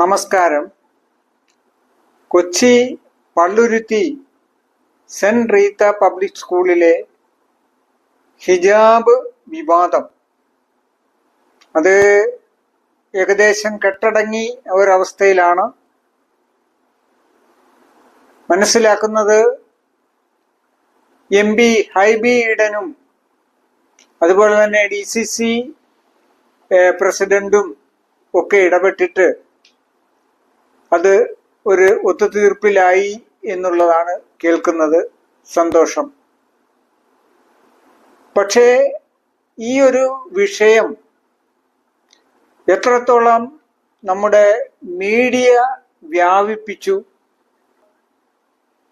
നമസ്കാരം. Kochi Palluruthy saint Rita public സ്കൂളിലെ ഹിജാബ് വിവാദം. അത് ഏകദേശം കെട്ടടങ്ങി ഒരവസ്ഥയിലാണ്. മനസ്സിലാക്കുന്നത് എം പി ഹൈബി ഈഡനും അതുപോലെ തന്നെ ഡി സി സി പ്രസിഡന്റും ഒക്കെ ഇടപെട്ടിട്ട് അത് ഒരു ഒത്തുതീർപ്പിലായി എന്നുള്ളതാണ് കേൾക്കുന്നത് സന്തോഷം. പക്ഷേ ഈ ഒരു വിഷയം എത്രത്തോളം നമ്മുടെ മീഡിയ വ്യാപിപ്പിച്ചു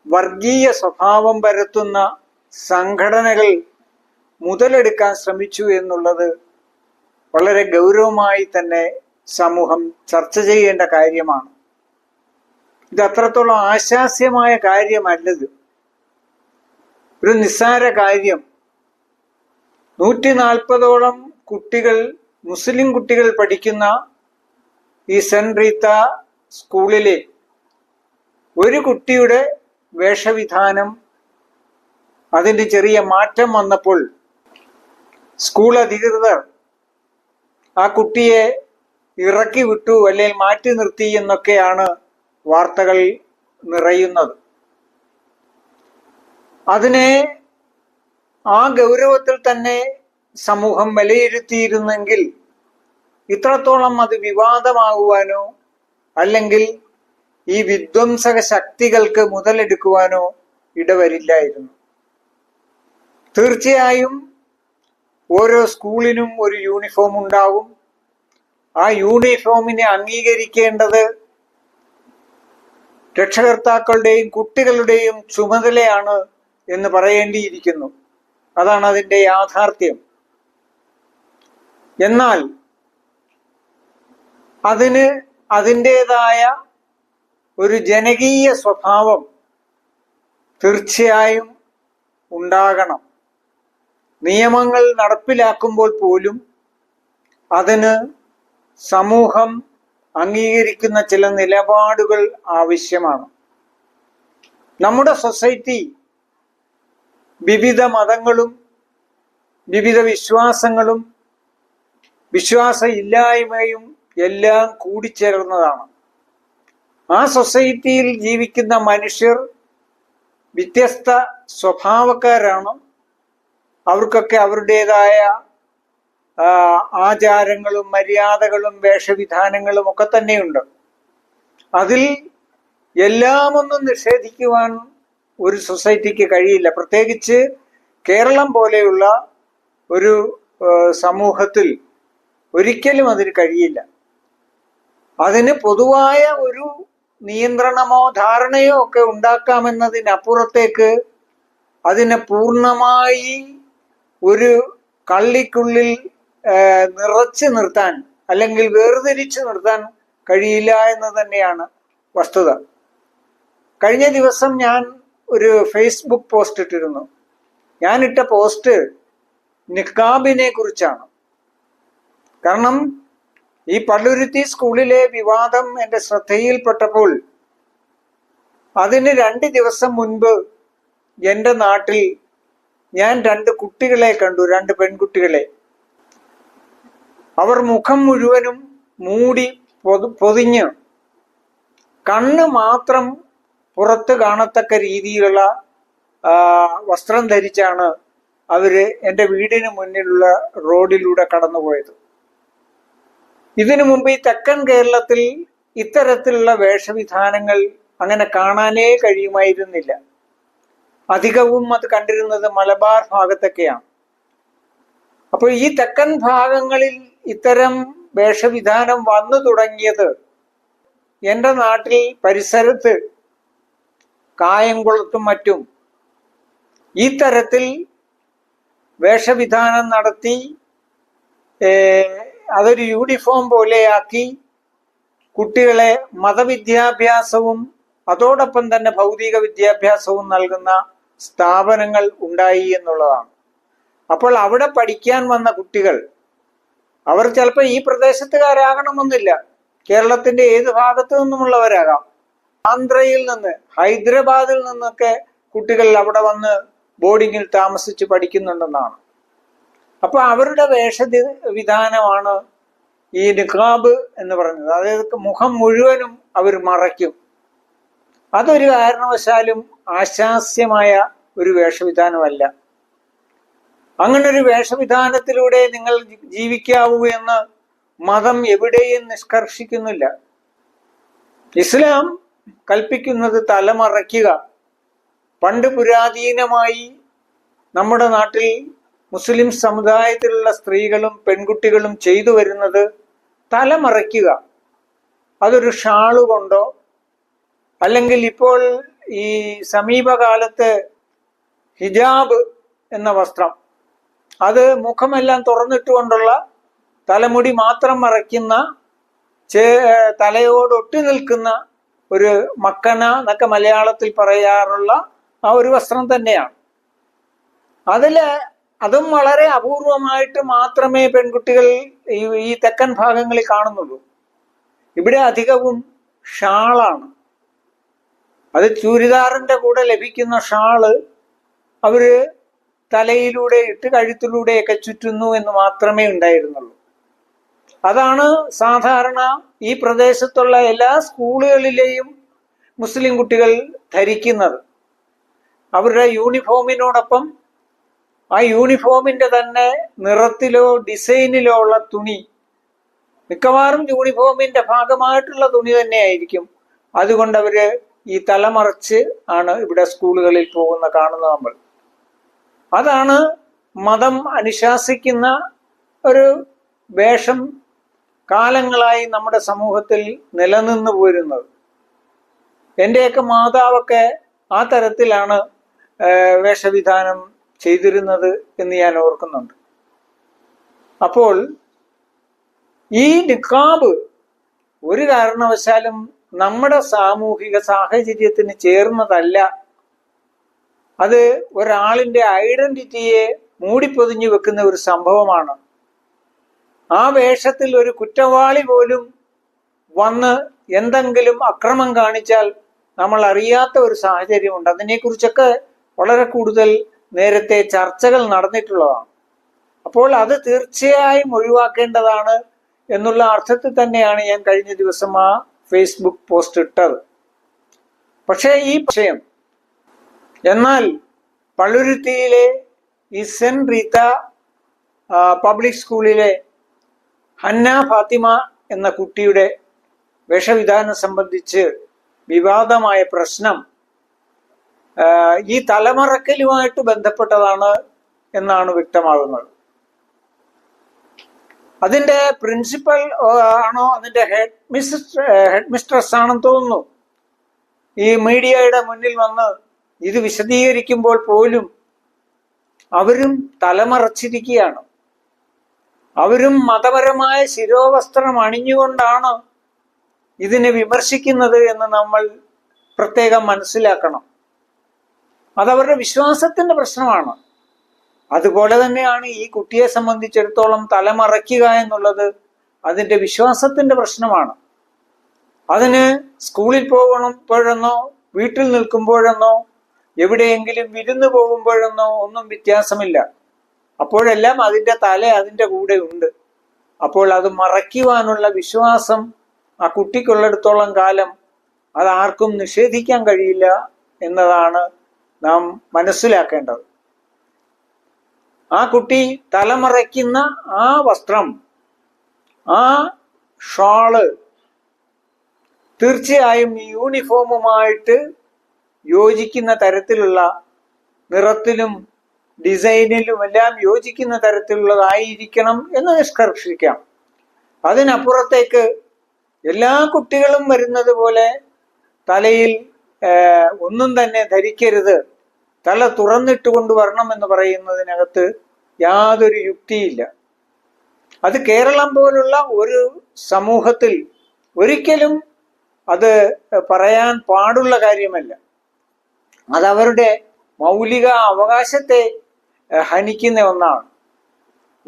വർഗീയ സ്വഭാവം പരത്തുന്ന സംഘടനകൾ മുതലെടുക്കാൻ ശ്രമിച്ചു എന്നുള്ളത് വളരെ ഗൗരവമായി തന്നെ സമൂഹം ചർച്ച ചെയ്യേണ്ട കാര്യമാണ്. ഇത് അത്രത്തോളം ആശാസ്യമായ കാര്യമല്ലത്. ഒരു നിസ്സാര കാര്യം. നൂറ്റി നാൽപ്പതോളം കുട്ടികൾ മുസ്ലിം കുട്ടികൾ പഠിക്കുന്ന ഈ സെന്റ് റീത്ത സ്കൂളിലെ ഒരു കുട്ടിയുടെ വേഷവിധാനം അതിന്റെ ചെറിയ മാറ്റം വന്നപ്പോൾ സ്കൂൾ അധികൃതർ ആ കുട്ടിയെ ഇറക്കി വിട്ടു അല്ലെങ്കിൽ മാറ്റി നിർത്തി എന്നൊക്കെയാണ് വാർത്തകൾ നിറയുന്നത്. അതിനെ ആ ഗൗരവത്തിൽ തന്നെ സമൂഹം വിലയിരുത്തിയിരുന്നെങ്കിൽ ഇത്രത്തോളം അത് വിവാദമാകുവാനോ അല്ലെങ്കിൽ ഈ വിധ്വംസക ശക്തികൾക്ക് മുതലെടുക്കുവാനോ ഇടവരില്ലായിരുന്നു. തീർച്ചയായും ഓരോ സ്കൂളിനും ഒരു യൂണിഫോം ഉണ്ടാവും. ആ യൂണിഫോമിനെ അംഗീകരിക്കേണ്ടത് രക്ഷകർത്താക്കളുടെയും കുട്ടികളുടെയും ചുമതലയാണ് എന്ന് പറയേണ്ടിയിരിക്കുന്നു. അതാണ് അതിന്റെ യാഥാർത്ഥ്യം. എന്നാൽ അതിന് അതിന്റെതായ ഒരു ജനകീയ സ്വഭാവം തീർച്ചയായും ഉണ്ടാകണം. നിയമങ്ങൾ നടപ്പിലാക്കുമ്പോൾ പോലും അതിന് സമൂഹം അംഗീകരിക്കുന്ന ചില നിലപാടുകൾ ആവശ്യമാണ്. നമ്മുടെ സൊസൈറ്റി വിവിധ മതങ്ങളും വിവിധ വിശ്വാസങ്ങളും വിശ്വാസ ഇല്ലായ്മയും എല്ലാം കൂടിച്ചേർന്നതാണ്. ആ സൊസൈറ്റിയിൽ ജീവിക്കുന്ന മനുഷ്യർ വ്യത്യസ്ത സ്വഭാവക്കാരാണ്. അവർക്കൊക്കെ അവരുടേതായ ആചാരങ്ങളും മര്യാദകളും വേഷവിധാനങ്ങളും ഒക്കെ തന്നെയുണ്ട്. അതിൽ എല്ലാം ഒന്നും നിഷേധിക്കുവാൻ ഒരു സൊസൈറ്റിക്ക് കഴിയില്ല. പ്രത്യേകിച്ച് കേരളം പോലെയുള്ള ഒരു സമൂഹത്തിൽ ഒരിക്കലും അതിന് കഴിയില്ല. അതിന് പൊതുവായ ഒരു നിയന്ത്രണമോ ധാരണയോ ഒക്കെ ഉണ്ടാക്കാമെന്നതിനപ്പുറത്തേക്ക് അതിനെ പൂർണമായി ഒരു കള്ളിക്കുള്ളിൽ നിറച്ചു നിർത്താൻ അല്ലെങ്കിൽ വേർതിരിച്ചു നിർത്താൻ കഴിയില്ല എന്ന് തന്നെയാണ് വസ്തുത. കഴിഞ്ഞ ദിവസം ഞാൻ ഒരു ഫേസ്ബുക്ക് പോസ്റ്റ് ഇട്ടിരുന്നു. ഞാൻ ഇട്ട പോസ്റ്റ് നിക്കാബിനെ കുറിച്ചാണ്. കാരണം ഈ പള്ളുരുത്തി സ്കൂളിലെ വിവാദം എന്റെ ശ്രദ്ധയിൽപ്പെട്ടപ്പോൾ അതിന് രണ്ട് ദിവസം മുൻപ് എന്റെ നാട്ടിൽ ഞാൻ രണ്ട് കുട്ടികളെ കണ്ടു രണ്ട് പെൺകുട്ടികളെ. അവർ മുഖം മുഴുവനും മൂടി പൊതു പൊതിഞ്ഞ് കണ്ണ് മാത്രം പുറത്ത് കാണത്തക്ക രീതിയിലുള്ള വസ്ത്രം ധരിച്ചാണ് അവർ എന്റെ വീടിന് മുന്നിലുള്ള റോഡിലൂടെ കടന്നുപോയത്. ഇതിനു മുമ്പ് ഈ തെക്കൻ കേരളത്തിൽ ഇത്തരത്തിലുള്ള വേഷവിധാനങ്ങൾ അങ്ങനെ കാണാനേ കഴിയുമായിരുന്നില്ല. അധികവും അത് കണ്ടിരുന്നത് മലബാർ ഭാഗത്തൊക്കെയാണ്. അപ്പോൾ ഈ തെക്കൻ ഭാഗങ്ങളിൽ ഇത്തരം വേഷവിധാനം വന്നു തുടങ്ങിയത് എന്റെ നാട്ടിൽ പരിസരത്ത് കായംകുളത്തും മറ്റും. ഈ തരത്തിൽ വേഷവിധാനം നടത്തി അതൊരു യൂണിഫോം പോലെയാക്കി കുട്ടികളെ മതവിദ്യാഭ്യാസവും അതോടൊപ്പം തന്നെ ഭൗതിക വിദ്യാഭ്യാസവും നൽകുന്ന സ്ഥാപനങ്ങൾ ഉണ്ടായി എന്നുള്ളതാണ്. അപ്പോൾ അവിടെ പഠിക്കാൻ വന്ന കുട്ടികൾ അവർ ചിലപ്പോൾ ഈ പ്രദേശത്തുകാരാകണമെന്നില്ല. കേരളത്തിന്റെ ഏത് ഭാഗത്തു നിന്നുമുള്ളവരാകാം. ആന്ധ്രയിൽ നിന്ന് ഹൈദരാബാദിൽ നിന്നൊക്കെ കുട്ടികൾ അവിടെ വന്ന് ബോർഡിങ്ങിൽ താമസിച്ച് പഠിക്കുന്നുണ്ടെന്നാണ്. അപ്പൊ അവരുടെ വേഷ വിധാനമാണ് ഈ നിഖാബ് എന്ന് പറയുന്നത്. അതായത് മുഖം മുഴുവനും അവർ മറയ്ക്കും. അതൊരു കാരണവശാലും ആശാസ്യമായ ഒരു വേഷവിധാനമല്ല. അങ്ങനെ ഒരു വേഷവിധാനത്തിലൂടെ നിങ്ങൾ ജീവിക്കാവൂ എന്ന് മതം എവിടെയും നിഷ്കർഷിക്കുന്നില്ല. ഇസ്ലാം കൽപ്പിക്കുന്നത് തലമറയ്ക്കുക. പണ്ട് പുരാതീനമായി നമ്മുടെ നാട്ടിൽ മുസ്ലിം സമുദായത്തിലുള്ള സ്ത്രീകളും പെൺകുട്ടികളും ചെയ്തു വരുന്നത് തലമറയ്ക്കുക. അതൊരു ഷാൾ കൊണ്ടോ അല്ലെങ്കിൽ ഇപ്പോൾ ഈ സമീപകാലത്ത് ഹിജാബ് എന്ന വസ്ത്രം അത് മുഖമെല്ലാം തുറന്നിട്ടുകൊണ്ടുള്ള തലമുടി മാത്രം മറയ്ക്കുന്ന ചേ തലയോട് ഒട്ടി നിൽക്കുന്ന ഒരു മക്കന എന്നൊക്കെ മലയാളത്തിൽ പറയാറുള്ള ആ ഒരു വസ്ത്രം തന്നെയാണ്. അതിൽ അതും വളരെ അപൂർവമായിട്ട് മാത്രമേ പെൺകുട്ടികൾ ഈ ഈ തെക്കൻ ഭാഗങ്ങളിൽ കാണുന്നുള്ളൂ. ഇവിടെ അധികവും ഷാളാണ്. അത് ചൂരിദാറിന്റെ കൂടെ ലഭിക്കുന്ന ഷാൾ അവർ തലയിലൂടെ ഇട്ട് കഴുത്തിലൂടെയൊക്കെ ചുറ്റുന്നു എന്ന് മാത്രമേ ഉണ്ടായിരുന്നുള്ളൂ. അതാണ് സാധാരണ ഈ പ്രദേശത്തുള്ള എല്ലാ സ്കൂളുകളിലെയും മുസ്ലിം കുട്ടികൾ ധരിക്കുന്നത്. അവരുടെ യൂണിഫോമിനോടൊപ്പം ആ യൂണിഫോമിന്റെ തന്നെ നിറത്തിലോ ഡിസൈനിലോ ഉള്ള തുണി മിക്കവാറും യൂണിഫോമിന്റെ ഭാഗമായിട്ടുള്ള തുണി തന്നെയായിരിക്കും. അതുകൊണ്ട് അവർ ഈ തലമറച്ച് ആണ് ഇവിടെ സ്കൂളുകളിൽ പോകുന്ന കാണുന്നത് നമ്മൾ. അതാണ് മതം അനുശാസിക്കുന്ന ഒരു വേഷം കാലങ്ങളായി നമ്മുടെ സമൂഹത്തിൽ നിലനിന്നു പോരുന്നത്. എന്റെയൊക്കെ മാതാവൊക്കെ ആ തരത്തിലാണ് വേഷവിധാനം ചെയ്തിരുന്നത് എന്ന് ഞാൻ ഓർക്കുന്നുണ്ട്. അപ്പോൾ ഈ നിക്കാബ് ഒരു കാരണവശാലും നമ്മുടെ സാമൂഹിക സാഹചര്യത്തിന് ചേർന്നതല്ല അത് ഒരാളിന്റെ ഐഡന്റിറ്റിയെ മൂടിപ്പൊതിഞ്ഞു വെക്കുന്ന ഒരു സംഭവമാണ്. ആ വേഷത്തിൽ ഒരു കുറ്റവാളി പോലും വന്ന് എന്തെങ്കിലും അക്രമം കാണിച്ചാൽ നമ്മൾ അറിയാത്ത ഒരു സാഹചര്യമുണ്ട്. അതിനെക്കുറിച്ചൊക്കെ വളരെ കൂടുതൽ നേരത്തെ ചർച്ചകൾ നടന്നിട്ടുള്ളതാണ്. അപ്പോൾ അത് തീർച്ചയായും ഒഴിവാക്കേണ്ടതാണ് എന്നുള്ള അർത്ഥത്തിൽ തന്നെയാണ് ഞാൻ കഴിഞ്ഞ ദിവസം ആ ഫേസ്ബുക്ക് പോസ്റ്റ് ഇട്ടത്. പക്ഷേ ഈ വിഷയം എന്നാൽ പള്ളുരുത്തിയിലെ ഈ സെന്റ് റീത്ത പബ്ലിക് സ്കൂളിലെ ഹന്ന ഫാത്തിമ എന്ന കുട്ടിയുടെ വേഷവിധാനം സംബന്ധിച്ച് വിവാദമായ പ്രശ്നം ഈ തലമറക്കലുമായിട്ട് ബന്ധപ്പെട്ടതാണ് എന്നാണ് വ്യക്തമാകുന്നത്. അതിന്റെ പ്രിൻസിപ്പൽ ആണോ അതിന്റെ ഹെഡ് മിസ് ഹെഡ് മിസ്ട്രസ് ആണെന്ന് തോന്നുന്നു. ഈ മീഡിയയുടെ മുന്നിൽ വന്ന് ഇത് വിശദീകരിക്കുമ്പോൾ പോലും അവരും തലമറച്ചിരിക്കുകയാണ്. അവരും മതപരമായ ശിരോവസ്ത്രം അണിഞ്ഞുകൊണ്ടാണ് ഇതിനെ വിമർശിക്കുന്നത് എന്ന് നമ്മൾ പ്രത്യേകം മനസ്സിലാക്കണം. അതവരുടെ വിശ്വാസത്തിന്റെ പ്രശ്നമാണ്. അതുപോലെ തന്നെയാണ് ഈ കുട്ടിയെ സംബന്ധിച്ചിടത്തോളം തലമറയ്ക്കുക എന്നുള്ളത് അതിന്റെ വിശ്വാസത്തിന്റെ പ്രശ്നമാണ്. അതിന് സ്കൂളിൽ പോകണപ്പോഴെന്നോ വീട്ടിൽ നിൽക്കുമ്പോഴെന്നോ എവിടെയെങ്കിലും വിരുന്ന് പോകുമ്പോഴെന്നോ ഒന്നും വ്യത്യാസമില്ല. അപ്പോഴെല്ലാം അതിന്റെ തല അതിന്റെ കൂടെ ഉണ്ട്. അപ്പോൾ അത് മറയ്ക്കുവാനുള്ള വിശ്വാസം ആ കുട്ടിക്കുള്ളിടത്തോളം കാലം അത് ആർക്കും നിഷേധിക്കാൻ കഴിയില്ല എന്നതാണ് നാം മനസ്സിലാക്കേണ്ടത്. ആ കുട്ടി തലമറയ്ക്കുന്ന ആ വസ്ത്രം ആ ഷാൾ തീർച്ചയായും യൂണിഫോമുമായിട്ട് യോജിക്കുന്ന തരത്തിലുള്ള നിറത്തിലും ഡിസൈനിലും എല്ലാം യോജിക്കുന്ന തരത്തിലുള്ളതായിരിക്കണം എന്ന് നിഷ്കർഷിക്കാം. അതിനപ്പുറത്തേക്ക് എല്ലാ കുട്ടികളും വരുന്നത് പോലെ തലയിൽ ഒന്നും തന്നെ ധരിക്കരുത്. തല തുറന്നിട്ട് കൊണ്ടുവരണം എന്ന് പറയുന്നതിനകത്ത് യാതൊരു യുക്തിയില്ല. അത് കേരളം പോലുള്ള ഒരു സമൂഹത്തിൽ ഒരിക്കലും അത് പറയാൻ പാടുള്ള കാര്യമല്ല. അതവരുടെ മൗലിക അവകാശത്തെ ഹനിക്കുന്ന ഒന്നാണ്.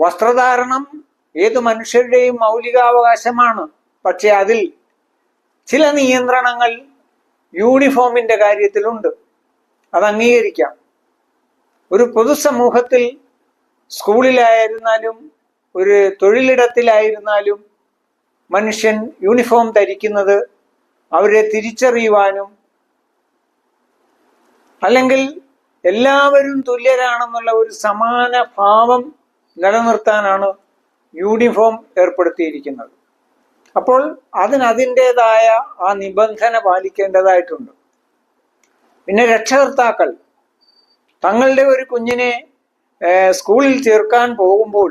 വസ്ത്രധാരണം ഏത് മനുഷ്യരുടെയും മൗലികാവകാശമാണ്. പക്ഷെ അതിൽ ചില നിയന്ത്രണങ്ങൾ യൂണിഫോമിന്റെ കാര്യത്തിലുണ്ട്. അത് അംഗീകരിക്കാം. ഒരു പൊതുസമൂഹത്തിൽ സ്കൂളിലായിരുന്നാലും ഒരു തൊഴിലിടത്തിലായിരുന്നാലും മനുഷ്യൻ യൂണിഫോം ധരിക്കുന്നത് അവരെ തിരിച്ചറിയുവാനും അല്ലെങ്കിൽ എല്ലാവരും തുല്യരാണെന്നുള്ള ഒരു സമാന ഭാവം നിലനിർത്താനാണ് യൂണിഫോം ഏർപ്പെടുത്തിയിരിക്കുന്നത്. അപ്പോൾ അതിനതിന്റെതായ ആ നിബന്ധന പാലിക്കേണ്ടതായിട്ടുണ്ട്. പിന്നെ രക്ഷകർത്താക്കൾ തങ്ങളുടെ ഒരു കുഞ്ഞിനെ സ്കൂളിൽ ചേർക്കാൻ പോകുമ്പോൾ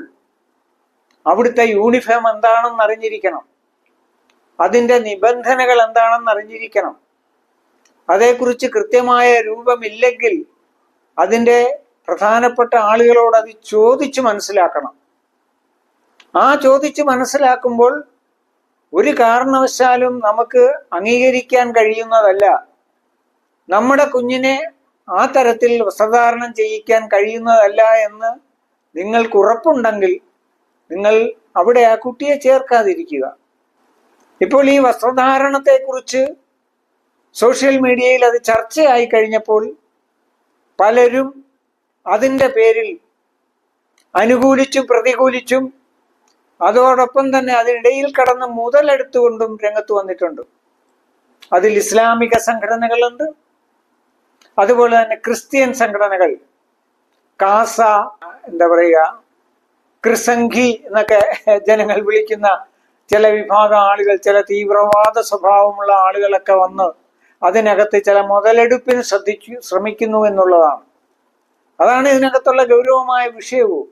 അവിടുത്തെ യൂണിഫോം എന്താണെന്ന് അറിഞ്ഞിരിക്കണം അതിന്റെ നിബന്ധനകൾ എന്താണെന്ന് അറിഞ്ഞിരിക്കണം അതേക്കുറിച്ച് കൃത്യമായ രൂപമില്ലെങ്കിൽ അതിന്റെ പ്രധാനപ്പെട്ട ആളുകളോട് അത് ചോദിച്ച് മനസ്സിലാക്കണം. ആ ചോദിച്ച് മനസ്സിലാക്കുമ്പോൾ ഒരു കാരണവശാലും നമുക്ക് അംഗീകരിക്കാൻ കഴിയുന്നതല്ല. നമ്മുടെ കുഞ്ഞിനെ ആ തരത്തിൽ വസ്ത്രധാരണം ചെയ്യിക്കാൻ കഴിയുന്നതല്ല എന്ന് നിങ്ങൾക്ക് ഉറപ്പുണ്ടെങ്കിൽ നിങ്ങൾ അവിടെ ആ കുട്ടിയെ ചേർക്കാതിരിക്കുക. ഇപ്പോൾ ഈ വസ്ത്രധാരണത്തെക്കുറിച്ച് സോഷ്യൽ മീഡിയയിൽ അത് ചർച്ചയായി കഴിഞ്ഞപ്പോൾ പലരും അതിന്റെ പേരിൽ അനുകൂലിച്ചും പ്രതികൂലിച്ചും അതോടൊപ്പം തന്നെ അതിനിടയിൽ കടന്ന് മുതലെടുത്തുകൊണ്ടും രംഗത്ത് വന്നിട്ടുണ്ട്. അതിൽ ഇസ്ലാമിക സംഘടനകളുണ്ട്. അതുപോലെ തന്നെ ക്രിസ്ത്യൻ സംഘടനകൾ കാസ എന്താ പറയുക ക്രിസംഖി എന്നൊക്കെ ജനങ്ങൾ വിളിക്കുന്ന ചില വിഭാഗം ആളുകൾ ചില തീവ്രവാദ സ്വഭാവമുള്ള ആളുകളൊക്കെ വന്ന് അതിനകത്ത് ചില മുതലെടുപ്പിന് ശ്രദ്ധിച്ചു ശ്രമിക്കുന്നു എന്നുള്ളതാണ്. അതാണ് ഇതിനകത്തുള്ള ഗൗരവമായ വിഷയവും.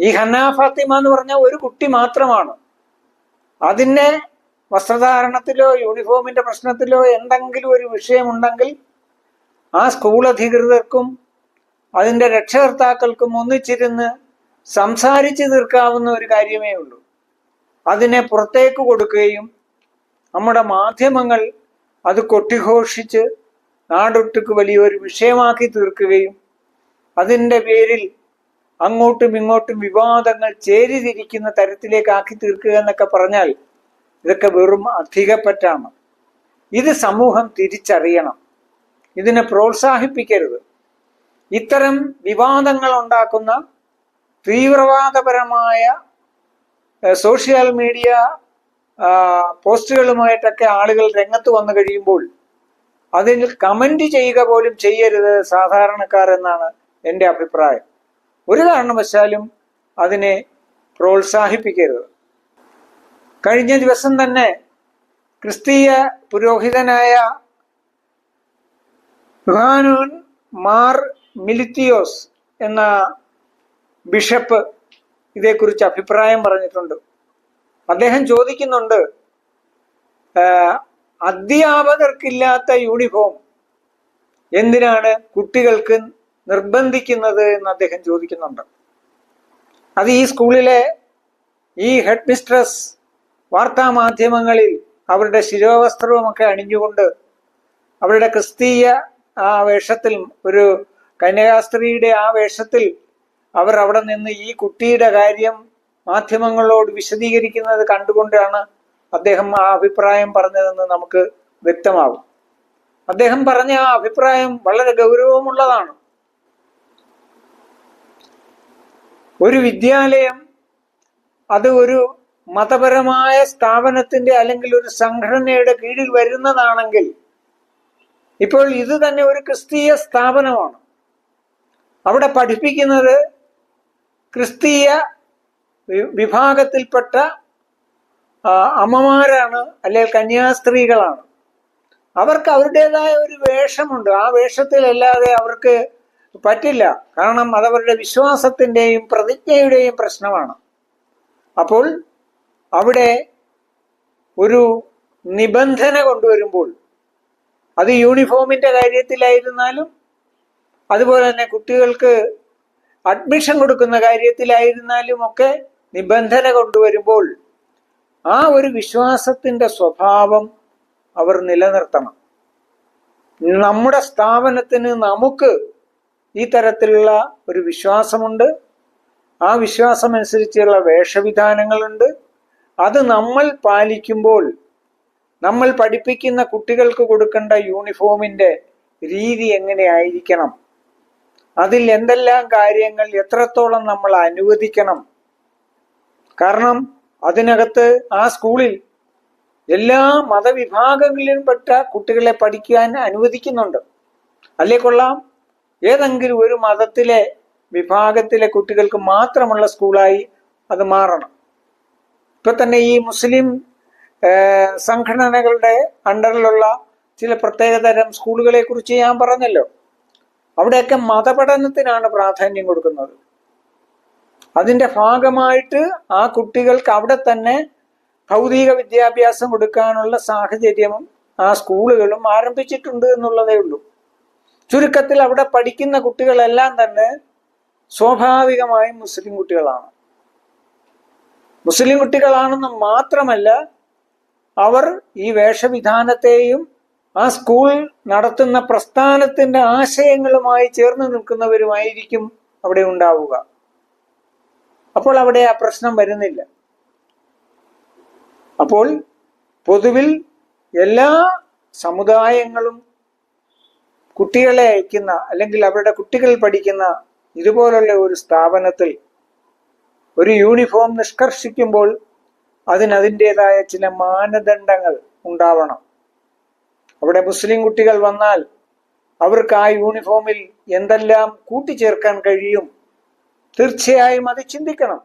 ഈ ഹന്ന ഫാത്തിമ എന്ന് പറഞ്ഞ ഒരു കുട്ടി മാത്രമാണ്. അതിനെ വസ്ത്രധാരണത്തിലോ യൂണിഫോമിന്റെ പ്രശ്നത്തിലോ എന്തെങ്കിലും ഒരു വിഷയമുണ്ടെങ്കിൽ ആ സ്കൂൾ അധികൃതർക്കും അതിന്റെ രക്ഷകർത്താക്കൾക്കും ഒന്നിച്ചിരുന്ന് സംസാരിച്ച് തീർക്കാവുന്ന ഒരു കാര്യമേ ഉള്ളൂ. അതിനെ പുറത്തേക്ക് കൊടുക്കുകയും നമ്മുടെ മാധ്യമങ്ങൾ അത് കൊട്ടിഘോഷിച്ച് നാടൊട്ടുക്ക് വലിയൊരു വിഷയമാക്കി തീർക്കുകയും അതിന്റെ പേരിൽ അങ്ങോട്ടും ഇങ്ങോട്ടും വിവാദങ്ങൾ ചേരിതിരിക്കുന്ന തരത്തിലേക്ക് ആക്കി തീർക്കുക എന്നൊക്കെ പറഞ്ഞാൽ ഇതൊക്കെ വെറും അധികപ്പറ്റാണ്. ഇത് സമൂഹം തിരിച്ചറിയണം. ഇതിനെ പ്രോത്സാഹിപ്പിക്കരുത്. ഇത്തരം വിവാദങ്ങൾ ഉണ്ടാക്കുന്ന തീവ്രവാദപരമായ സോഷ്യൽ മീഡിയ പോസ്റ്റുകളുമായിട്ടൊക്കെ ആളുകൾ രംഗത്ത് വന്നു കഴിയുമ്പോൾ അതിൽ കമന്റ് ചെയ്യുക പോലും ചെയ്യരുത് സാധാരണക്കാർ എന്നാണ് എന്റെ അഭിപ്രായം. ഒരു കാരണവശാലും അതിനെ പ്രോത്സാഹിപ്പിക്കരുത്. കഴിഞ്ഞ ദിവസം തന്നെ ക്രിസ്തീയ പുരോഹിതനായ യുഹാനൂൻ മാർ മിലിത്തിയോസ് എന്ന ബിഷപ്പ് ഇതേക്കുറിച്ച് അഭിപ്രായം പറഞ്ഞിട്ടുണ്ട്. അദ്ദേഹം ചോദിക്കുന്നുണ്ട് അധ്യാപകർക്കില്ലാത്ത യൂണിഫോം എന്തിനാണ് കുട്ടികൾക്ക് നിർബന്ധിക്കുന്നത്? എന്ന് അദ്ദേഹം ചോദിക്കുന്നുണ്ട്. അത് ഈ സ്കൂളിലെ ഈ ഹെഡ് മിസ്ട്രസ് വാർത്താ മാധ്യമങ്ങളിൽ അവരുടെ ശിരോവസ്ത്രവുമൊക്കെ അണിഞ്ഞുകൊണ്ട് അവരുടെ ക്രിസ്തീയ ആ വേഷത്തിൽ ഒരു കന്യാസ്ത്രീയുടെ ആ വേഷത്തിൽ അവർ അവിടെ നിന്ന് ഈ കുട്ടിയുടെ കാര്യം മാധ്യമങ്ങളോട് വിശദീകരിക്കുന്നത് കണ്ടുകൊണ്ടാണ് അദ്ദേഹം ആ അഭിപ്രായം പറഞ്ഞതെന്ന് നമുക്ക് വ്യക്തമാകും അദ്ദേഹം പറഞ്ഞ ആ അഭിപ്രായം വളരെ ഗൗരവമുള്ളതാണ്. ഒരു വിദ്യാലയം അത് ഒരു മതപരമായ സ്ഥാപനത്തിന്റെ അല്ലെങ്കിൽ ഒരു സംഘടനയുടെ കീഴിൽ വരുന്നതാണെങ്കിൽ ഇപ്പോൾ ഇത് തന്നെ ഒരു ക്രിസ്തീയ സ്ഥാപനമാണ്. അവിടെ പഠിപ്പിക്കുന്നത് ക്രിസ്തീയ വിഭാഗത്തിൽപ്പെട്ട അമ്മമാരാണ് അല്ലെങ്കിൽ കന്യാസ്ത്രീകളാണ്. അവർക്ക് അവരുടേതായ ഒരു വേഷമുണ്ട്. ആ വേഷത്തിലല്ലാതെ അവർക്ക് പറ്റില്ല. കാരണം അതവരുടെ വിശ്വാസത്തിന്റെയും പ്രതിജ്ഞയുടെയും പ്രശ്നമാണ്. അപ്പോൾ അവിടെ ഒരു നിബന്ധന കൊണ്ടുവരുമ്പോൾ അത് യൂണിഫോമിന്റെ കാര്യത്തിലായിരുന്നാലും അതുപോലെ തന്നെ കുട്ടികൾക്ക് അഡ്മിഷൻ കൊടുക്കുന്ന കാര്യത്തിലായിരുന്നാലും ഒക്കെ നിബന്ധന കൊണ്ടുവരുമ്പോൾ ആ ഒരു വിശ്വാസത്തിന്റെ സ്വഭാവം അവർ നിലനിർത്തണം. നമ്മുടെ സ്ഥാപനത്തിന് നമുക്ക് ഈ തരത്തിലുള്ള ഒരു വിശ്വാസമുണ്ട്. ആ വിശ്വാസം അനുസരിച്ചുള്ള വേഷവിധാനങ്ങളുണ്ട്. അത് നമ്മൾ പാലിക്കുമ്പോൾ നമ്മൾ പഠിപ്പിക്കുന്ന കുട്ടികൾക്ക് കൊടുക്കേണ്ട യൂണിഫോമിന്റെ രീതി എങ്ങനെയായിരിക്കണം? അതിൽ എന്തെല്ലാം കാര്യങ്ങൾ എത്രത്തോളം നമ്മൾ അനുവദിക്കണം? കാരണം അതിനകത്ത് ആ സ്കൂളിൽ എല്ലാ മതവിഭാഗങ്ങളിലും പെട്ട കുട്ടികളെ പഠിക്കാൻ അനുവദിക്കുന്നുണ്ട്. അല്ലേ കൊള്ളാം? ഏതെങ്കിലും ഒരു മതത്തിലെ വിഭാഗത്തിലെ കുട്ടികൾക്ക് മാത്രമുള്ള സ്കൂളായി അത് മാറണം. ഇപ്പൊ തന്നെ ഈ മുസ്ലിം സംഘടനകളുടെ അണ്ടറിലുള്ള ചില പ്രത്യേകതരം സ്കൂളുകളെ കുറിച്ച് ഞാൻ പറഞ്ഞല്ലോ. അവിടെയൊക്കെ മതപഠനത്തിനാണ് പ്രാധാന്യം കൊടുക്കുന്നത്. അതിന്റെ ഭാഗമായിട്ട് ആ കുട്ടികൾക്ക് അവിടെ തന്നെ ഭൗതിക വിദ്യാഭ്യാസം കൊടുക്കാനുള്ള സാഹചര്യവും ആ സ്കൂളുകളും ആരംഭിച്ചിട്ടുണ്ട് എന്നുള്ളതേ ഉള്ളൂ. ചുരുക്കത്തിൽ അവിടെ പഠിക്കുന്ന കുട്ടികളെല്ലാം തന്നെ സ്വാഭാവികമായും മുസ്ലിം കുട്ടികളാണ്. മുസ്ലിം കുട്ടികളാണെന്ന് മാത്രമല്ല അവർ ഈ വേഷവിധാനത്തെയും ആ സ്കൂൾ നടത്തുന്ന പ്രസ്ഥാനത്തിന്റെ ആശയങ്ങളുമായി ചേർന്ന് നിൽക്കുന്നവരുമായിരിക്കും അവിടെ ഉണ്ടാവുക. അപ്പോൾ അവിടെ ആ പ്രശ്നം വരുന്നില്ല. അപ്പോൾ പൊതുവിൽ എല്ലാ സമുദായങ്ങളും കുട്ടികളെ അയക്കുന്ന അല്ലെങ്കിൽ അവരുടെ കുട്ടികൾ പഠിക്കുന്ന ഇതുപോലുള്ള ഒരു സ്ഥാപനത്തിൽ ഒരു യൂണിഫോം നിഷ്കർഷിക്കുമ്പോൾ അതിന് അതിന്റെതായ ചില മാനദണ്ഡങ്ങൾ ഉണ്ടാവണം. അവിടെ മുസ്ലിം കുട്ടികൾ വന്നാൽ അവർക്ക് ആ യൂണിഫോമിൽ എന്തെല്ലാം കൂട്ടിച്ചേർക്കാൻ കഴിയും തീർച്ചയായും അത് ചിന്തിക്കണം.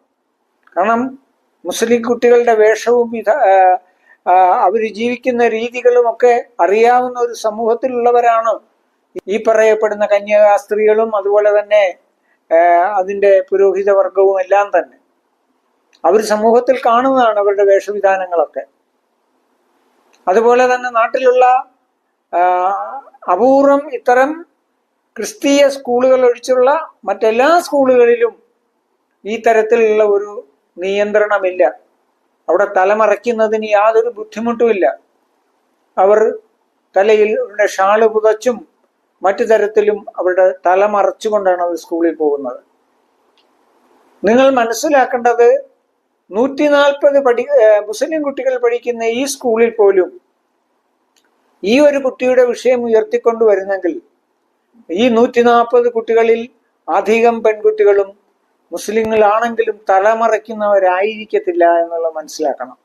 കാരണം മുസ്ലിം കുട്ടികളുടെ വേഷവും വിധ അവർ ജീവിക്കുന്ന രീതികളും ഒക്കെ അറിയാവുന്ന ഒരു സമൂഹത്തിലുള്ളവരാണ്. ഈ പറയപ്പെടുന്ന കന്യാസ്ത്രീകളും അതുപോലെ തന്നെ അതിന്റെ പുരോഹിത വർഗവും എല്ലാം തന്നെ. അവർ സമൂഹത്തിൽ കാണുന്നതാണ് അവരുടെ വേഷവിധാനങ്ങളൊക്കെ. അതുപോലെ തന്നെ നാട്ടിലുള്ള അപൂർവം ഇത്തരം ക്രിസ്തീയ സ്കൂളുകൾ ഒഴിച്ചുള്ള മറ്റെല്ലാ സ്കൂളുകളിലും ഈ തരത്തിലുള്ള ഒരു നിയന്ത്രണമില്ല. അവിടെ തലമറയ്ക്കുന്നതിന് യാതൊരു ബുദ്ധിമുട്ടുമില്ല. അവർ തലയിൽ അവരുടെ ഷാൾ പുതച്ചും മറ്റു തരത്തിലും അവരുടെ തല മറച്ചുകൊണ്ടാണ് അവർ സ്കൂളിൽ പോകുന്നത്. നിങ്ങൾ മനസ്സിലാക്കേണ്ടത് നൂറ്റി നാൽപ്പത് പഠി മുസ്ലിം കുട്ടികൾ പഠിക്കുന്ന ഈ സ്കൂളിൽ പോലും ഈ ഒരു കുട്ടിയുടെ വിഷയം ഉയർത്തിക്കൊണ്ടുവരുന്നെങ്കിൽ ഈ നൂറ്റി നാൽപ്പത് കുട്ടികളിൽ അധികം പെൺകുട്ടികളും മുസ്ലിങ്ങളാണെങ്കിലും തലമറയ്ക്കുന്നവരായിരിക്കത്തില്ല എന്നുള്ളത് മനസ്സിലാക്കണം.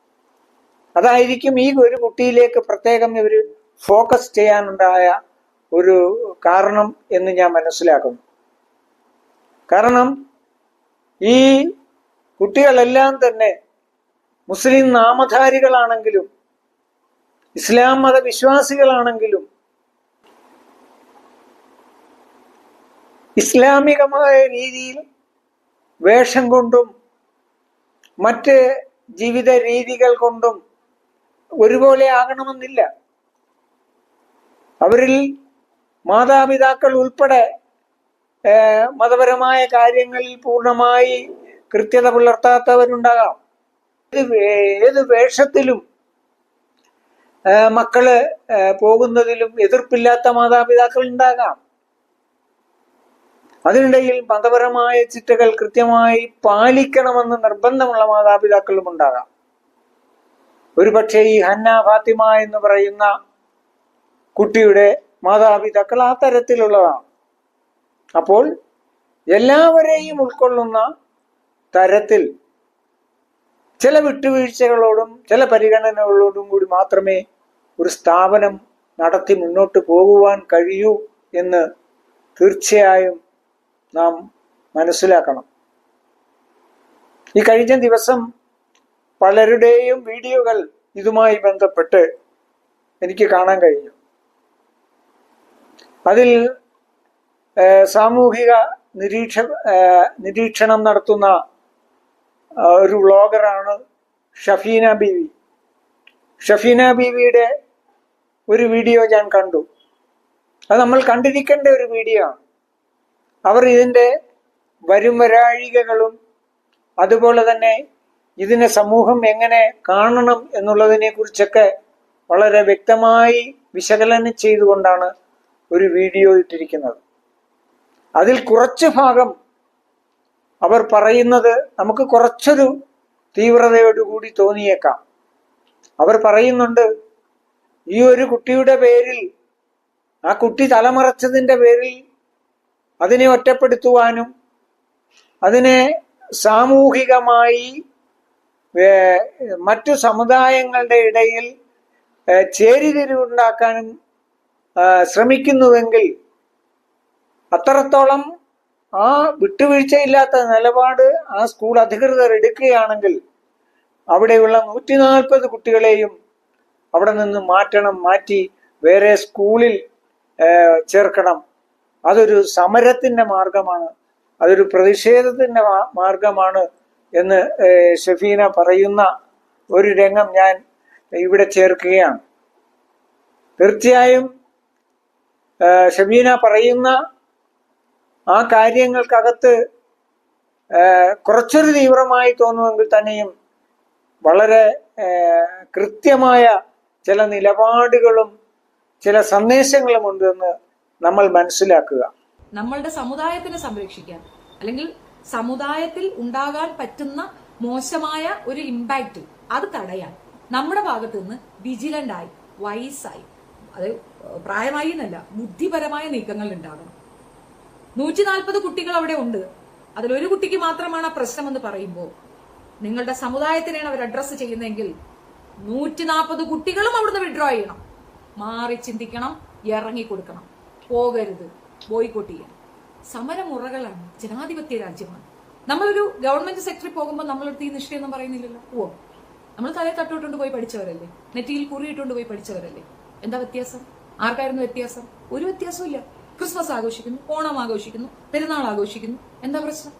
അതായിരിക്കും ഈ ഒരു കുട്ടിയിലേക്ക് പ്രത്യേകം ഇവർ ഫോക്കസ് ചെയ്യാനുണ്ടായ ഒരു കാരണം എന്ന് ഞാൻ മനസ്സിലാക്കുന്നു. കാരണം ഈ കുട്ടികളെല്ലാം തന്നെ മുസ്ലിം നാമധാരികളാണെങ്കിലും ഇസ്ലാം മതവിശ്വാസികളാണെങ്കിലും ഇസ്ലാമികമായ രീതിയിൽ വേഷം കൊണ്ടും മറ്റ് ജീവിത രീതികൾ കൊണ്ടും ഒരുപോലെ ആകണമെന്നില്ല. അവരിൽ മാതാപിതാക്കൾ ഉൾപ്പെടെ മതപരമായ കാര്യങ്ങളിൽ പൂർണമായി കൃത്യത പുലർത്താത്തവരുണ്ടാകാം. ഏത് വേഷത്തിലും മക്കൾ പോകുന്നതിലും എതിർപ്പില്ലാത്ത മാതാപിതാക്കൾ ഉണ്ടാകാം. അതിനിടയിൽ മതപരമായ ചിട്ടകൾ കൃത്യമായി പാലിക്കണമെന്ന് നിർബന്ധമുള്ള മാതാപിതാക്കളും ഉണ്ടാകാം. ഒരുപക്ഷെ ഈ ഹന്ന ഫാത്തിമ എന്ന് പറയുന്ന കുട്ടിയുടെ മാതാപിതാക്കൾ ആ തരത്തിലുള്ളതാണ്. അപ്പോൾ എല്ലാവരെയും ഉൾക്കൊള്ളുന്ന തരത്തിൽ ചില വിട്ടുവീഴ്ചകളോടും ചില പരിഗണനകളോടും കൂടി മാത്രമേ ഒരു സ്ഥാപനം നടത്തി മുന്നോട്ട് പോകുവാൻ കഴിയൂ എന്ന് തീർച്ചയായും നാം മനസ്സിലാക്കണം. ഈ കഴിഞ്ഞ ദിവസം പലരുടെയും വീഡിയോകൾ ഇതുമായി ബന്ധപ്പെട്ട് എനിക്ക് കാണാൻ കഴിഞ്ഞു. അതിൽ സാമൂഹിക നിരീക്ഷ നിരീക്ഷണം നടത്തുന്ന ഒരു വ്ളോഗറാണ് ഷഫീന ബീവി. ഷഫീന ബീവിയുടെ ഒരു വീഡിയോ ഞാൻ കണ്ടു. അത് നമ്മൾ കണ്ടിരിക്കേണ്ട ഒരു വീഡിയോ ആണ്. അവർ ഇതിന്റെ വരുംവരാഴികകളും അതുപോലെ തന്നെ ഇതിനെ സമൂഹം എങ്ങനെ കാണണം എന്നുള്ളതിനെ കുറിച്ചൊക്കെ വളരെ വ്യക്തമായി വിശകലനം ചെയ്തുകൊണ്ടാണ് ഒരു വീഡിയോ ഇട്ടിരിക്കുന്നത്. അതിൽ കുറച്ച് ഭാഗം അവർ പറയുന്നത് നമുക്ക് കുറച്ചൊരു തീവ്രതയോടുകൂടി തോന്നിയേക്കാം. അവർ പറയുന്നുണ്ട് ഈ ഒരു കുട്ടിയുടെ പേരിൽ ആ കുട്ടി തലമറച്ചതിന്റെ പേരിൽ അതിനെ ഒറ്റപ്പെടുത്തുവാനും അതിനെ സാമൂഹികമായി മറ്റു സമുദായങ്ങളുടെ ഇടയിൽ ചേരിതിരിവുണ്ടാക്കാനും ശ്രമിക്കുന്നുവെങ്കിൽ അത്രത്തോളം ആ വിട്ടുവീഴ്ചയില്ലാത്ത നിലപാട് ആ സ്കൂൾ അധികൃതർ എടുക്കുകയാണെങ്കിൽ അവിടെയുള്ള നൂറ്റി നാൽപ്പത് കുട്ടികളെയും അവിടെ നിന്ന് മാറ്റണം മാറ്റി വേറെ സ്കൂളിൽ ചേർക്കണം. അതൊരു സമരത്തിന്റെ മാർഗമാണ് അതൊരു പ്രതിഷേധത്തിന്റെ മാർഗമാണ് എന്ന് ഷെഫീന പറയുന്ന ഒരു രംഗം ഞാൻ ഇവിടെ ചേർക്കുകയാണ്. തീർച്ചയായും ഷബീന പറയുന്ന ആ കാര്യങ്ങൾക്കകത്ത് കുറച്ചൊരു തീവ്രമായി തോന്നുമെങ്കിൽ തന്നെയും വളരെ കൃത്യമായ ചില നിലപാടുകളും ചില സന്ദേശങ്ങളും ഉണ്ടെന്ന് നമ്മൾ മനസ്സിലാക്കുക. നമ്മളുടെ സമുദായത്തിനെ സംരക്ഷിക്കാൻ അല്ലെങ്കിൽ സമുദായത്തിൽ ഉണ്ടാകാൻ പറ്റുന്ന മോശമായ ഒരു ഇമ്പാക്റ്റ് അത് തടയാൻ. നമ്മുടെ ഭാഗത്തു നിന്ന് വിജിലന്റ് ആയി വയസ്സായി അത് പ്രായമായി എന്നല്ല ബുദ്ധിപരമായ നീക്കങ്ങൾ ഉണ്ടാകണം. നൂറ്റി നാൽപ്പത് കുട്ടികൾ അവിടെ ഉണ്ട്. അതിലൊരു കുട്ടിക്ക് മാത്രമാണ് ആ പ്രശ്നം എന്ന് പറയുമ്പോൾ നിങ്ങളുടെ സമുദായത്തിനെയാണ് അവർ അഡ്രസ്സ് ചെയ്യുന്നതെങ്കിൽ നൂറ്റി നാൽപ്പത് കുട്ടികളും അവിടുന്ന് വിഡ്രോ ചെയ്യണം. മാറി ചിന്തിക്കണം ഇറങ്ങി കൊടുക്കണം പോകരുത്. ബോയ്ക്കോട്ട് ചെയ്യാൻ സമരമുറകളാണ് ജനാധിപത്യ രാജ്യമാണ്. നമ്മളൊരു ഗവൺമെന്റ് സെക്ടറിൽ പോകുമ്പോൾ നമ്മളടുത്ത് ഈ നിഷ്ഠയൊന്നും പറയുന്നില്ലല്ലോ. ഓ നമ്മൾ തലയെ തട്ടോട്ടുകൊണ്ട് പോയി പഠിച്ചവരല്ലേ? നെറ്റിയിൽ കുറിയിട്ടുകൊണ്ട് പോയി പഠിച്ചവരല്ലേ? എന്താ വ്യത്യാസം? ആർക്കായിരുന്നു വ്യത്യാസം? ഒരു വ്യത്യാസവും ഇല്ല ക്രിസ്മസ് ആഘോഷിക്കുന്നു ഓണം ആഘോഷിക്കുന്നു പെരുന്നാൾ ആഘോഷിക്കുന്നു. എന്താ പ്രശ്നം?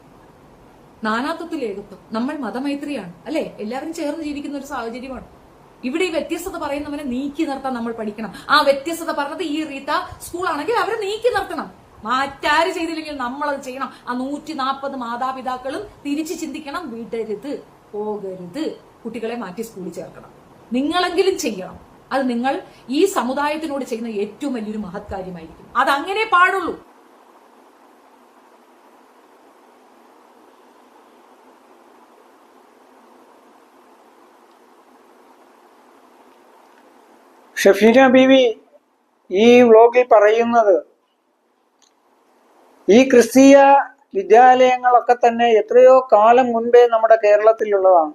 നാനാത്വത്തിൽ ഏകത്വം. നമ്മൾ മതമൈത്രിയാണ്. അല്ലെ? എല്ലാവരും ചേർന്ന് ജീവിക്കുന്ന ഒരു സാഹചര്യമാണ്. ഇവിടെ ഈ വ്യത്യസ്തത പറയുന്നവനെ നീക്കി നിർത്താൻ നമ്മൾ പഠിക്കണം. ആ വ്യത്യസ്തത പറഞ്ഞത് ഈ റീത്ത സ്കൂളാണെങ്കിൽ അവരെ നീക്കി നിർത്തണം. മാറ്റാര് ചെയ്തില്ലെങ്കിൽ നമ്മളത് ചെയ്യണം. ആ നൂറ്റി നാൽപ്പത് മാതാപിതാക്കളും തിരിച്ചു ചിന്തിക്കണം. വിടരുത് പോകരുത്. കുട്ടികളെ മാറ്റി സ്കൂളിൽ ചേർക്കണം. നിങ്ങളെങ്കിലും ചെയ്യണം. അത് നിങ്ങൾ ഈ സമുദായത്തിനോട് ചെയ്യുന്ന ഏറ്റവും വലിയൊരു മഹത്കാര്യമായിരിക്കും. അത് അങ്ങനെ പാടുള്ളൂ. ഷഫീന ബീവി ഈ വ്ലോഗിൽ പറയുന്നത് ഈ ക്രിസ്തീയ വിദ്യാലയങ്ങളൊക്കെ തന്നെ എത്രയോ കാലം മുൻപേ നമ്മുടെ കേരളത്തിലുള്ളതാണ്.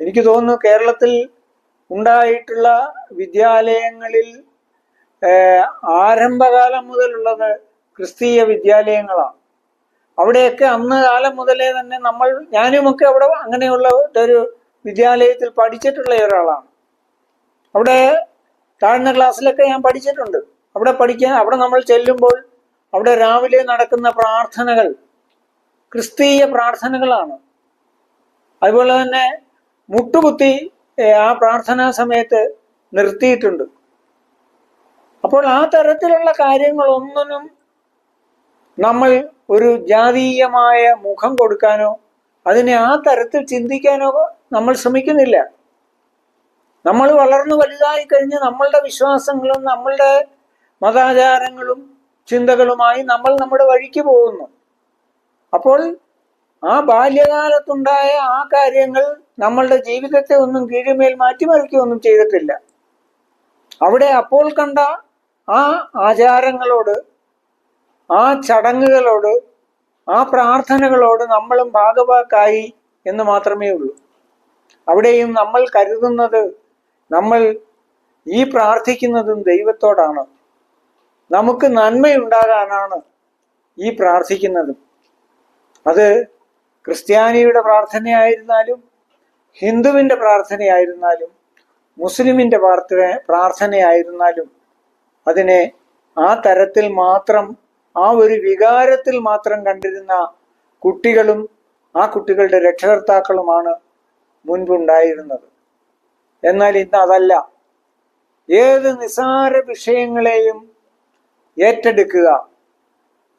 എനിക്ക് തോന്നുന്നു കേരളത്തിൽ ഉണ്ടായിട്ടുള്ള വിദ്യാലയങ്ങളിൽ ആരംഭകാലം മുതലുള്ളത് ക്രിസ്തീയ വിദ്യാലയങ്ങളാണ്. അവിടെയൊക്കെ അന്ന് കാലം മുതലേ തന്നെ നമ്മൾ ഞാനുമൊക്കെ അവിടെ അങ്ങനെയുള്ള ഒരു വിദ്യാലയത്തിൽ പഠിച്ചിട്ടുള്ള ഒരാളാണ്. അവിടെ താഴ്ന്ന ക്ലാസ്സിലൊക്കെ ഞാൻ പഠിച്ചിട്ടുണ്ട്. അവിടെ പഠിക്കാൻ അവിടെ നമ്മൾ ചെല്ലുമ്പോൾ അവിടെ രാവിലെ നടക്കുന്ന പ്രാർത്ഥനകൾ ക്രിസ്തീയ പ്രാർത്ഥനകളാണ്. അതുപോലെ തന്നെ മുട്ടുകുത്തി ആ പ്രാർത്ഥനാ സമയത്ത് നിർത്തിയിട്ടുണ്ട്. അപ്പോൾ ആ തരത്തിലുള്ള കാര്യങ്ങളൊന്നിനും നമ്മൾ ഒരു ജാതീയമായ മുഖം കൊടുക്കാനോ അതിനെ ആ തരത്തിൽ ചിന്തിക്കാനോ നമ്മൾ ശ്രമിക്കുന്നില്ല. നമ്മൾ വളർന്നു വലുതായി കഴിഞ്ഞ് നമ്മളുടെ വിശ്വാസങ്ങളും നമ്മളുടെ മതാചാരങ്ങളും ചിന്തകളുമായി നമ്മൾ നമ്മുടെ വഴിക്ക് പോകുന്നു. അപ്പോൾ ആ ബാല്യകാലത്തുണ്ടായ ആ കാര്യങ്ങൾ നമ്മളുടെ ജീവിതത്തെ ഒന്നും കീഴ്മേൽ മാറ്റിമറിക്കുകയൊന്നും ചെയ്തിട്ടില്ല. അവിടെ അപ്പോൾ കണ്ട ആ ആചാരങ്ങളോട് ആ ചടങ്ങുകളോട് ആ പ്രാർത്ഥനകളോട് നമ്മളും ഭാഗവാക്കായി എന്ന് മാത്രമേ ഉള്ളൂ അവിടെയും നമ്മൾ കരുതുന്നത് നമ്മൾ ഈ പ്രാർത്ഥിക്കുന്നതും ദൈവത്തോടാണ്. നമുക്ക് നന്മയുണ്ടാകാനാണ് ഈ പ്രാർത്ഥിക്കുന്നതും. അത് ക്രിസ്ത്യാനിയുടെ പ്രാർത്ഥനയായിരുന്നാലും ഹിന്ദുവിന്റെ പ്രാർത്ഥനയായിരുന്നാലും മുസ്ലിമിന്റെ പ്രാർത്ഥന പ്രാർത്ഥനയായിരുന്നാലും അതിനെ ആ തരത്തിൽ മാത്രം ആ ഒരു വികാരത്തിൽ മാത്രം കണ്ടിരുന്ന കുട്ടികളും ആ കുട്ടികളുടെ രക്ഷകർത്താക്കളുമാണ് മുൻപുണ്ടായിരുന്നത്. എന്നാൽ ഇന്ന് അതല്ല. ഏത് നിസാര വിഷയങ്ങളെയും ഏറ്റെടുക്കുക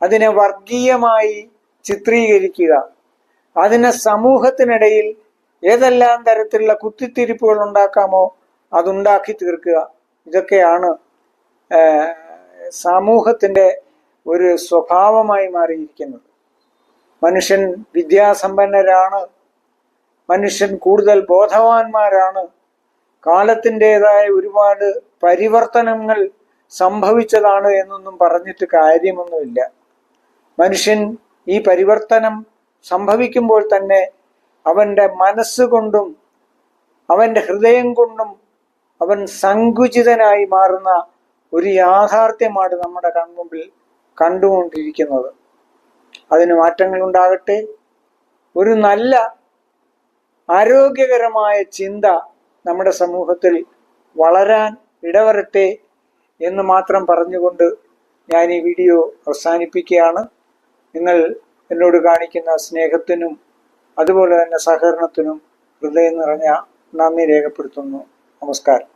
അതിനെ വർഗീയമായി ചിത്രീകരിക്കുക അതിനെ സമൂഹത്തിനിടയിൽ ഏതെല്ലാം തരത്തിലുള്ള കുത്തിത്തിരിപ്പുകൾ ഉണ്ടാക്കാമോ അതുണ്ടാക്കി തീർക്കുക. ഇതൊക്കെയാണ് സമൂഹത്തിന്റെ ഒരു സ്വഭാവമായി മാറിയിരിക്കുന്നത്. മനുഷ്യൻ വിദ്യാസമ്പന്നരാണ്. മനുഷ്യൻ കൂടുതൽ ബോധവാന്മാരാണ്. കാലത്തിന്റെതായ ഒരുപാട് പരിവർത്തനങ്ങൾ സംഭവിച്ചതാണ് എന്നൊന്നും പറഞ്ഞിട്ട് കാര്യമൊന്നുമില്ല. മനുഷ്യൻ ഈ പരിവർത്തനം സംഭവിക്കുമ്പോൾ തന്നെ അവന്റെ മനസ്സുകൊണ്ടും അവന്റെ ഹൃദയം കൊണ്ടും അവൻ സങ്കുചിതനായി മാറുന്ന ഒരു യാഥാർത്ഥ്യമാണ് നമ്മുടെ കൺമുമ്പിൽ കണ്ടുകൊണ്ടിരിക്കുന്നത്. അതിന് മാറ്റങ്ങൾ ഉണ്ടാകട്ടെ. ഒരു നല്ല ആരോഗ്യകരമായ ചിന്ത നമ്മുടെ സമൂഹത്തിൽ വളരാൻ ഇടവരട്ടെ എന്ന് മാത്രം പറഞ്ഞുകൊണ്ട് ഞാൻ ഈ വീഡിയോ അവസാനിപ്പിക്കുകയാണ്. നിങ്ങൾ എന്നോട് കാണിക്കുന്ന സ്നേഹത്തിനും അതുപോലെ തന്നെ സഹകരണത്തിനും ഹൃദയം നിറഞ്ഞ നന്ദി രേഖപ്പെടുത്തുന്നു. നമസ്കാരം.